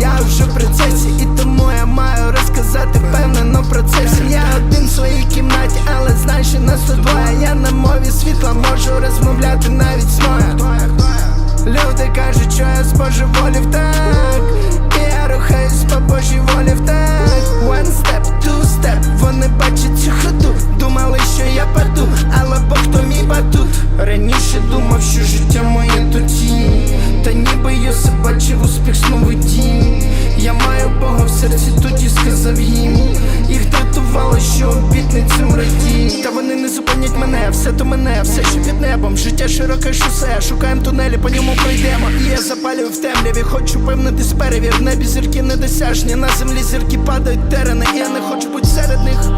я вже в процесі, і тому я маю розказати впевнено про це Я один в своїй кімнаті, але знай, що нас тут двоє. Я на мові світла можу розмовляти навіть смоя Люди кажуть, що я збожеволів так І я рухаюсь по Божій волі в так One step, two step, вони бачать цю ходу. Думали, що я паду, але Бог то мій батут. Раніше думав, що життя моє то тінь Та ніби Йосип бачив успіх сновидінь Я Бога в серці, тоді сказав їм. Їх дратувало, що обітницям радій Та вони не зупинять мене, все то мене, все що під небом. Життя широке шосе, шукаємо тунелі, по ньому пройдемо. І я запалюю в темряві, хочу певнитись перевір. В небі зірки недосяжні, на землі зірки падають терени. Я не хочу бути серед них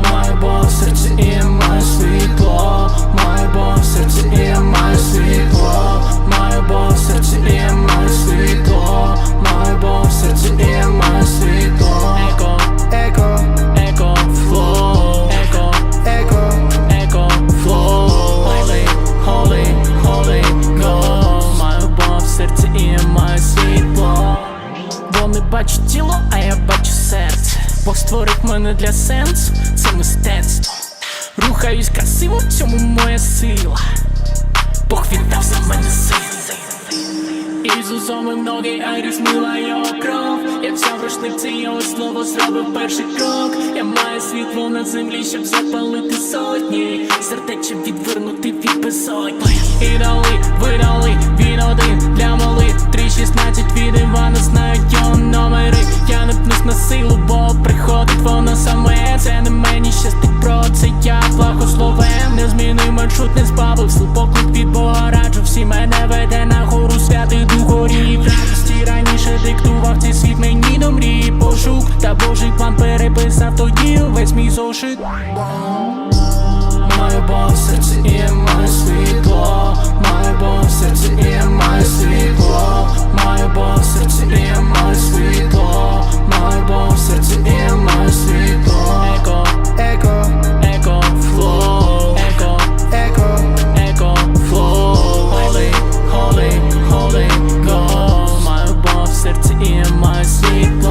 а я бачу серце. Бог створив мене для сенсу, це мистецтво. Рухаюсь красиво, в цьому моя сила. Бог віддав за мене сили. Ісусом і ноги, а гріх змила його кров. Я взяв рушник, це його слово зробив перший крок. Я маю світло на землі, щоб запалити сотні. Сердече відвернути від безодні. І дали, маршрут, не збавив слупоклик від Бога раджу Всі мене веде на гору святих духорів Радості раніше диктував цей світ мені до мрії пошук. Та Божий план переписав тоді увесь мій зошит. Маю Бога в серці і sleep.